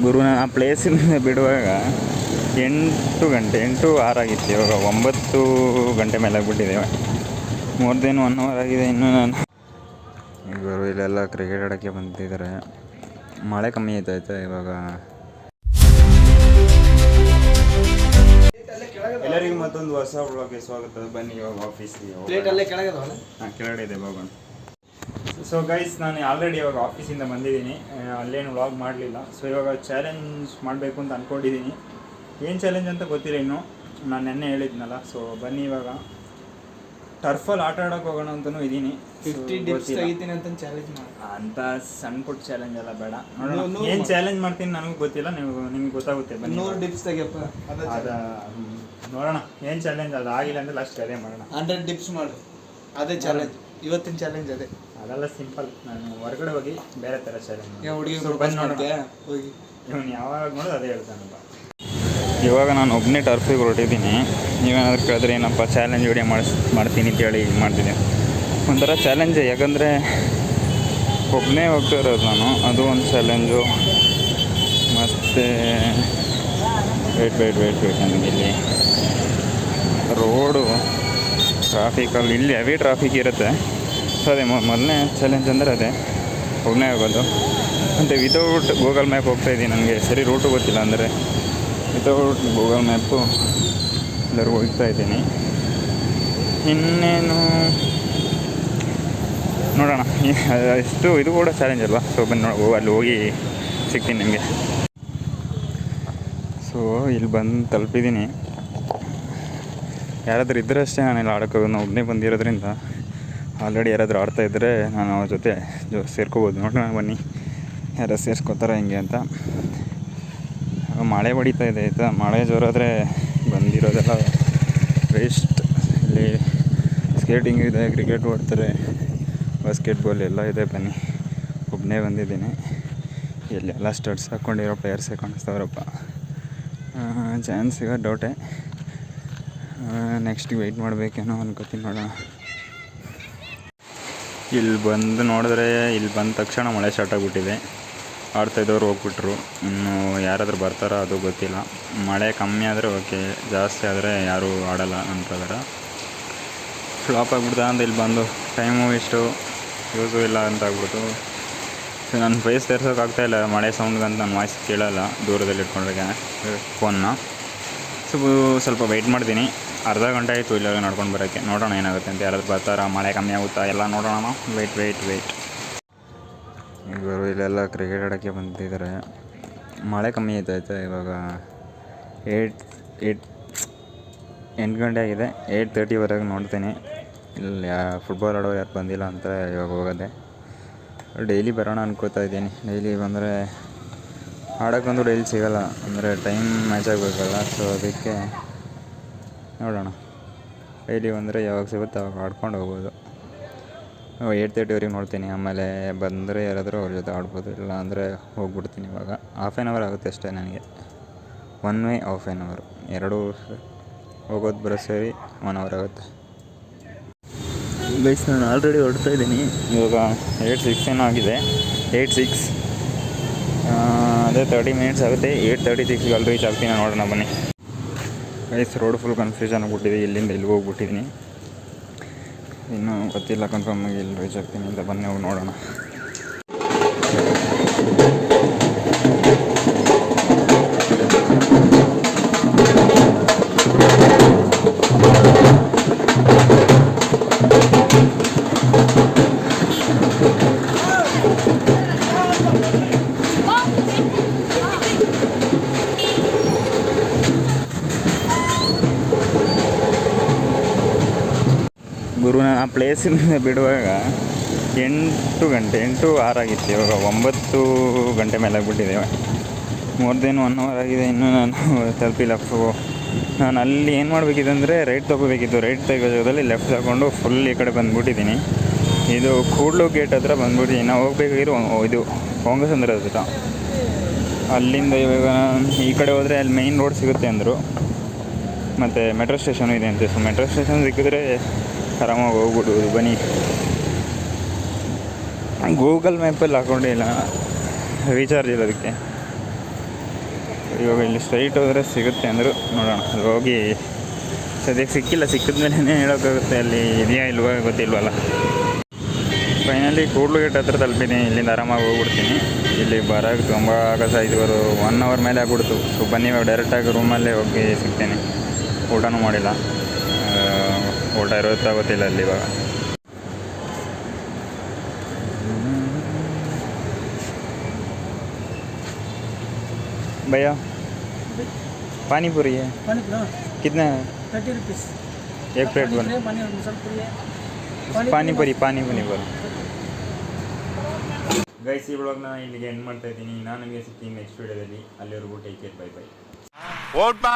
ಗುರು ನಾನು ಆ ಪ್ಲೇಸಿಂದ ಬಿಡುವಾಗ ಎಂಟು ಗಂಟೆ ಎಂಟು ಆರಾಗಿತ್ತು ಇವಾಗ ಒಂಬತ್ತು ಗಂಟೆ ಮೇಲೆ ಆಗಿಬಿಟ್ಟಿದೆ. ಮೋರ್ ದೆನ್ ಒನ್ ಅವರ್ ಆಗಿದೆ ಇನ್ನೂ ನಾನು. ಇವರು ಇಲ್ಲೆಲ್ಲ ಕ್ರಿಕೆಟ್ ಆಡೋಕ್ಕೆ ಬಂದಿದ್ದಾರೆ. ಮಳೆ ಕಮ್ಮಿ ಆಯ್ತಾಯ್ತಾ ಇವಾಗ? ಎಲ್ಲರಿಗೂ ಮತ್ತೊಂದು ಹೊಸ ಬ್ಲಾಗ್ಗೆ ಸ್ವಾಗತ. ಬನ್ನಿ ಇವಾಗ ಆಫೀಸ್ ಕೆಳಗಡೆ ಇದೆ ಹೋಗೋಣ. ಸೊ ಗೈಸ್ ನಾನು ಆಲ್ರೆಡಿ ಇವಾಗ ಆಫೀಸಿಂದ ಬಂದಿದ್ದೀನಿ. ಅಲ್ಲೇನು ವ್ಲಾಗ್ ಮಾಡಲಿಲ್ಲ. ಸೊ ಇವಾಗ ಚಾಲೆಂಜ್ ಮಾಡಬೇಕು ಅಂತ ಅಂದ್ಕೊಂಡಿದ್ದೀನಿ ಏನು ಚಾಲೆಂಜ್ ಅಂತ ಗೊತ್ತಿಲ್ಲ ಇನ್ನು. ನಾನು ನೆನ್ನೆ ಹೇಳಿದ್ನಲ್ಲ. ಸೊ ಬನ್ನಿ ಇವಾಗ. ಟರ್ಫಲ್ಲಿ ಆಟ ಆಡೋಕೆ ಹೋಗೋಣ ಅಂತಲೂ ಇದ್ದೀನಿ. ಫಿಫ್ಟಿ ಡಿಪ್ಸ್ ತೆಗಿತೀನಿ ಅಂತ ಚಾಲೆಂಜ್ ಮಾಡಿ. ಅಂತ ಸಣ್ಣ ಪುಟ್ಟ ಚಾಲೆಂಜ್ ಎಲ್ಲ ಬೇಡ. ನೋಡೋಣ. ಏನು ಚಾಲೆಂಜ್ ಮಾಡ್ತೀನಿ ನನಗೂ ಗೊತ್ತಿಲ್ಲ. ನೀವು ನಿಮ್ಗೆ ಗೊತ್ತಾಗುತ್ತೆ. ಬನ್ನಿ ನೂರು ಡಿಪ್ಸ್ ತೆಗಿಯಪ್ಪ. ಅದ ನೋಡೋಣ. ಏನು ಚಾಲೆಂಜ್ ಅದು ಆಗಿಲ್ಲ ಅಂದ್ರೆ ಲಾಸ್ಟ್ ಅದೇ ಮಾಡೋಣ. ಹಂಡ್ರೆಡ್ ಡಿಪ್ಸ್ ಮಾಡು. ಅದೇ ಚಾಲೆಂಜ್ ಇವತ್ತಿನ ಚಾಲೆಂಜ್ ಅದೇ. ಅದೆಲ್ಲ ಸಿಂಪಲ್ ನಾನು ಹೊರಗಡೆ ಹೋಗಿ ಬೇರೆ ಥರ ಚಾಲೆಂಜ್ ಯಾವ ಹುಡುಗಿ ಬಂದು ಹೋಗಿ. ಇವನು ಯಾವಾಗ ನೋಡೋದು ಅದೇ ಹೇಳ್ತಾನಪ್ಪ ಇವಾಗ ನಾನು ಒಬ್ಬನೇ ಟರ್ಫಿಗೆ ಹೊರಟಿದ್ದೀನಿ ನೀವೇನಾದ್ರು ಕೇಳಿದ್ರೆ ಏನಪ್ಪ ಚಾಲೆಂಜ್ ವಿಡಿಯೋ ಮಾಡಿಸ್ ಮಾಡ್ತೀನಿ ಅಂತೇಳಿ ಇದು ಮಾಡ್ತಿದ್ದೆ. ಒಂಥರ ಚಾಲೆಂಜ್ ಯಾಕಂದರೆ ಒಬ್ಬನೇ ಹೋಗ್ತಾ ಇರೋದು ನಾನು. ಅದು ಒಂದು ಚಾಲೆಂಜು ಮತ್ತು ವೇಟ್ ವೇಟ್ ವೇಟ್ ವೇಟ್ ನನಗೆ ಇಲ್ಲಿ ರೋಡು ಟ್ರಾಫಿಕಲ್ಲಿ ಇಲ್ಲಿ ಹೆವಿ ಟ್ರಾಫಿಕ್ ಇರುತ್ತೆ. ಸೊ ಅದೇ ಮೊದಲನೇ ಚಾಲೆಂಜ್ ಅಂದರೆ ಅದೇ. ಒಬ್ಬನೇ ಆಗೋದು. ಮತ್ತು ವಿತೌಟ್ ಗೂಗಲ್ ಮ್ಯಾಪ್ ಹೋಗ್ತಾ ಇದ್ದೀನಿ ನನಗೆ. ಸರಿ ರೂಟು ಗೊತ್ತಿಲ್ಲ ಅಂದರೆ. ವಿತೌಟ್ ಗೂಗಲ್ ಮ್ಯಾಪು ಎಲ್ಲರೂ ಹೋಗ್ತಾ ಇದ್ದೀನಿ. ಇನ್ನೇನು? ನೋಡೋಣ. ಎಷ್ಟು ಇದು ಕೂಡ ಚಾಲೆಂಜ್ ಅಲ್ವಾ? ಸೊ ಬನ್ನಿ ನೋಡಿ, ಅಲ್ಲಿ ಹೋಗಿ ಸಿಗ್ತೀನಿ ನಿಮಗೆ. ಸೊ ಇಲ್ಲಿ ಬಂದು ತಲುಪಿದ್ದೀನಿ. ಯಾರಾದರೂ ಇದ್ದರೆ ಅಷ್ಟೇ ನಾನು ಇಲ್ಲಿ ಆಡೋಕ್ಕೆ ಹೋಗೋದು. ನಾವು ಒಬ್ಬನೇ ಬಂದಿರೋದ್ರಿಂದ ಆಲ್ರೆಡಿ ಯಾರಾದರೂ ಆಡ್ತಾ ಇದ್ದರೆ ನಾನು ಅವ್ರ ಜೊತೆ ಜೊ, ಸೇರ್ಕೋಬೋದು. ನೋಡೋಣ, ಬನ್ನಿ. ಯಾರು ಸೇರ್ಸ್ಕೊತಾರೆ ಹಿಂಗೆ ಅಂತ. ಮಳೆ ಹೊಡಿತಾ ಇದೆ, ಆಯಿತಾ? ಮಳೆ ಜೋರಾದರೆ ಬಂದಿರೋದೆಲ್ಲ ವೇಸ್ಟ್ ಇಲ್ಲಿ ಸ್ಕೇಟಿಂಗ್ ಇದೆ ಕ್ರಿಕೆಟ್ ಓಡ್ತಾರೆ. ಬಾಸ್ಕೆಟ್ಬಾಲ್ ಎಲ್ಲ ಇದೆ, ಬನ್ನಿ. ಒಬ್ಬನೇ ಬಂದಿದ್ದೀನಿ. ಇಲ್ಲೆಲ್ಲ ಸ್ಟಡ್ಸ್ ಹಾಕ್ಕೊಂಡಿರೋ ಪ್ಲೇಯರ್ಸೇ ಕಾಣಿಸ್ತಾವ್ರಪ್ಪ. ಚಾನ್ಸ್ ಸಿಗೋ ಡೌಟೇ ನೆಕ್ಸ್ಟ್ ವೆಯ್ಟ್ ಮಾಡಬೇಕೇನೋ ಅನ್ಕೋತೀನಿ ನೋಡೋಣ. ಇಲ್ಲಿ ಬಂದು ನೋಡಿದ್ರೆ ಇಲ್ಲಿ ಬಂದ ತಕ್ಷಣ ಮಳೆ ಸ್ಟಾರ್ಟ್ ಆಗಿಬಿಟ್ಟಿದೆ. ಆಡ್ತಾಯಿದ್ದವ್ರು ಹೋಗ್ಬಿಟ್ರು. ಇನ್ನು ಯಾರಾದರೂ ಬರ್ತಾರೋ ಅದು ಗೊತ್ತಿಲ್ಲ. ಮಳೆ ಕಮ್ಮಿ ಆದರೆ ಓಕೆ ಜಾಸ್ತಿ ಆದರೆ ಯಾರೂ ಆಡಲ್ಲ ನನ್ನ ಪ್ರಕಾರ ಫ್ಲಾಪ್ ಆಗಿಬಿಡ್ತಾ ಅಂತ ಇಲ್ಲಿ ಬಂದು. ಟೈಮು ಇಷ್ಟು ಯೂಸು ಇಲ್ಲ ಅಂತ ಆಗ್ಬಿಟ್ಟು ನನ್ನ ಫೇಸ್ ಇಲ್ಲ. ಮಳೆ ಸೌಂಡ್ಗಂತ ನನ್ನ ವಾಯ್ಸ್ ಕೇಳಲ್ಲ. ದೂರದಲ್ಲಿ ಇಟ್ಕೊಂಡ್ರೆ ಫೋನ್ನ ಸೊ ಸ್ವಲ್ಪ ವೆಯ್ಟ್ ಮಾಡ್ತೀನಿ. ಅರ್ಧ ಗಂಟೆ ಆಯಿತು ಇಲ್ಲೆಲ್ಲ ನಡ್ಕೊಂಡು ಬರೋಕ್ಕೆ. ನೋಡೋಣ ಏನಾಗುತ್ತೆ ಅಂತ ಯಾರಾದ್ರು ಬರ್ತಾರಾ? ಮಳೆ ಕಮ್ಮಿ ಆಗುತ್ತಾ? ಎಲ್ಲ ನೋಡೋಣ ವೆಯ್ಟ್ ವೆಯ್ಟ್ ವೆಯ್ಟ್ ಇವರು ಇಲ್ಲೆಲ್ಲ ಕ್ರಿಕೆಟ್ ಆಡೋಕ್ಕೆ ಬಂದಿದ್ದಾರೆ. ಮಳೆ ಕಮ್ಮಿ ಆಯ್ತಾಯ್ತಾ ಇವಾಗ ಏಯ್ಟ್ ಏಯ್ಟ್ ಎಂಟು ಗಂಟೆ ಆಗಿದೆ. ಏಯ್ಟ್ ತರ್ಟಿವರೆಗೆ ನೋಡ್ತೀನಿ. ಇಲ್ಲಿ ಫುಟ್ಬಾಲ್ ಆಡೋರು ಯಾರು ಬಂದಿಲ್ಲ ಅಂತ ಇವಾಗ ಹೋಗೋದೆ. ಡೈಲಿ ಬರೋಣ ಅನ್ಕೋತಾ ಇದ್ದೀನಿ. ಡೈಲಿ ಬಂದರೆ ಆಡೋಕ್ಕಂದ್ರೂ ಡೈಲಿ ಸಿಗೋಲ್ಲ. ಅಂದರೆ ಟೈಮ್ ಮ್ಯಾಚ್ ಆಗಬೇಕಲ್ಲ. ಸೊ ಅದಕ್ಕೆ ನೋಡೋಣ. ಡೈಲಿ ಬಂದರೆ ಯಾವಾಗ ಸಿಗುತ್ತೆ ಅವಾಗ ಆಡ್ಕೊಂಡು ಹೋಗ್ಬೋದು. ಏಯ್ಟ್ ತರ್ಟಿವರೆಗೆ ನೋಡ್ತೀನಿ. ಆಮೇಲೆ ಬಂದರೆ ಯಾರಾದರೂ ಅವ್ರ ಜೊತೆ ಆಡ್ಬೋದು. ಇಲ್ಲ ಅಂದರೆ ಹೋಗ್ಬಿಡ್ತೀನಿ ಇವಾಗ. ಹಾಫ್ ಆ್ಯನ್ ಅವರ್ ಆಗುತ್ತೆ ಅಷ್ಟೇ ನನಗೆ. One way half an hour ಎರಡೂ ಹೋಗೋದು ಬರೋ ಸೇರಿ ಒನ್ ಅವರ್ ಆಗುತ್ತೆ. ಬೈಸ್ ನಾನು ಆಲ್ರೆಡಿ ಹೊಡ್ತಾ ಇದ್ದೀನಿ. ಇವಾಗ ಏಯ್ಟ್ ಸಿಕ್ಸ್ ಏನೋ ಆಗಿದೆ. ಏಯ್ಟ್ ಸಿಕ್ಸ್ ಅದೇ ತರ್ಟಿ ಮಿನಿಟ್ಸ್ ಆಗುತ್ತೆ. ಏಯ್ಟ್ ತರ್ಟಿ ಸಿಕ್ಸ್ಗೆ ಅಲ್ಲಿ ರೀಚ್ ಆಗ್ತೀನಿ. ನೋಡೋಣ ಬನ್ನಿ. ಗೈಸ್ ರೋಡ್ ಫುಲ್ ಕನ್ಫ್ಯೂಷನ್ ಆಗಿಬಿಟ್ಟಿದೆ. ಇಲ್ಲಿಂದ ಇಲ್ಲಿಗೆ ಹೋಗ್ಬಿಟ್ಟಿದ್ದೀನಿ ಇನ್ನೂ ಗೊತ್ತಿಲ್ಲ ಕನ್ಫರ್ಮ್ ಆಗಿ ಇಲ್ಲಿ ರೀಚ್ ಆಗ್ತೀನಿ. ಅಂತ ಬನ್ನಿ ಹೋಗಿ ನೋಡೋಣ. ಗುರು ನಾನು ಆ ಪ್ಲೇಸಿಂದ ಬಿಡುವಾಗ ಎಂಟು ಗಂಟೆ, ಎಂಟು ಆರಾಗಿತ್ತು ಇವಾಗ ಒಂಬತ್ತು ಗಂಟೆ ಮೇಲೆ ಆಗಿಬಿಟ್ಟಿದೆ ಮೋರ್ ದೆನ್ ಒನ್ ಅವರ್ ಆಗಿದೆ. ಇನ್ನೂ ನಾನು ತಲುಪಿಲ್ಲ ಸೊ ನಾನು ಅಲ್ಲಿ ಏನು ಮಾಡಬೇಕಿದೆ ಅಂದರೆ ರೈಟ್ ತೊಗೋಬೇಕಿತ್ತು. ರೈಟ್ ತೆಗೋ ಜಾಗದಲ್ಲಿ ಲೆಫ್ಟ್ ತಗೊಂಡು ಫುಲ್ ಈ ಕಡೆ ಬಂದುಬಿಟ್ಟಿದ್ದೀನಿ. ಇದು ಕೂಡ್ಲು ಗೇಟ್ ಹತ್ರ ಬಂದ್ಬಿಟ್ಟಿದ್ದೀನಿ. ನಾವು ಹೋಗ್ಬೇಕಾಗಿರೋ ಇದು ಹೊಂಗಸಂದ್ರ ಹತ್ರ ಅಲ್ಲಿಂದ ಇವಾಗ ಈ ಕಡೆ ಹೋದರೆ ಅಲ್ಲಿ ಮೈನ್ ರೋಡ್ ಸಿಗುತ್ತೆ ಅಂದರು. ಮತ್ತು ಮೆಟ್ರೋ ಸ್ಟೇಷನು ಇದೆ ಅಂತ. ಸೊ ಮೆಟ್ರೋ ಸ್ಟೇಷನ್ ಸಿಕ್ಕಿದ್ರೆ ಆರಾಮಾಗಿ ಹೋಗ್ಬಿಡ್ಬೋದು ಬನ್ನಿ. ಗೂಗಲ್ ಮ್ಯಾಪಲ್ಲಿ ಹಾಕೊಂಡಿಲ್ಲ ರೀಚಾರ್ಜ್ ಇರೋದಕ್ಕೆ ಇವಾಗ ಇಲ್ಲಿ ಸ್ಟ್ರೈಟ್ ಹೋದರೆ ಸಿಗುತ್ತೆ ಅಂದರು ನೋಡೋಣ. ಅಲ್ಲಿ ಹೋಗಿ ಸದ್ಯಕ್ಕೆ ಸಿಕ್ಕಿಲ್ಲ, ಸಿಕ್ಕಿದ ಮೇಲೆ ಹೇಳೋಕ್ಕಾಗುತ್ತೆ, ಅಲ್ಲಿ ಇದೆಯಾ ಇಲ್ವಾ ಗೊತ್ತಿಲ್ವಲ್ಲ. ಫೈನಲಿ ಗೇಟ್ ಹತ್ರ ತಲುಪಿದ್ದೀನಿ, ಇಲ್ಲಿಂದ ಆರಾಮಾಗಿ ಹೋಗ್ಬಿಡ್ತೀನಿ. ಇಲ್ಲಿ ಬರೋಕ್ಕೆ ತುಂಬ ಆಗಸ ಇದು ಬರೋ ಒನ್ ಅವರ್ ಮೇಲೆ ಆಗ್ಬಿಡ್ತು. ಸೊ ಬನ್ನಿ ಡೈರೆಕ್ಟಾಗಿ ರೂಮಲ್ಲೇ ಹೋಗಿ ಸಿಗ್ತೀನಿ. ಊಟನೂ ಮಾಡಿಲ್ಲ. ಊಟ ಇರುತ್ತಾ ಗೊತ್ತಿಲ್ಲ ಅಲ್ಲಿ ಇವಾಗ भैया पानी पूरी है पानी पूरा कितना है थर्टी रुपीज़ एक प्लेट बन पानी और मसाला पूरी है ಪಾನಿ ಪುರಿ ಪಾನಿ ಪುರಿ ಬರು ಗೈಸ್ ಈ ಬ್ಲಾಗ್ನ ಇಲ್ಲಿಗೆ ಎಂಡ್ ಮಾಡ್ತಾ ಇದ್ದೀನಿ ನಾನು ನಿಮಗೆ ಸಿಗ್ತೀನಿ ನೆಕ್ಸ್ಟ್ ವೀಡಿಯೋದಲ್ಲಿ ಅಲ್ಲಿವರೆಗೂ ಟೇಕ್ ಕೇರ್ ಬೈ ಬೈ ಓಟ್ ಬಾ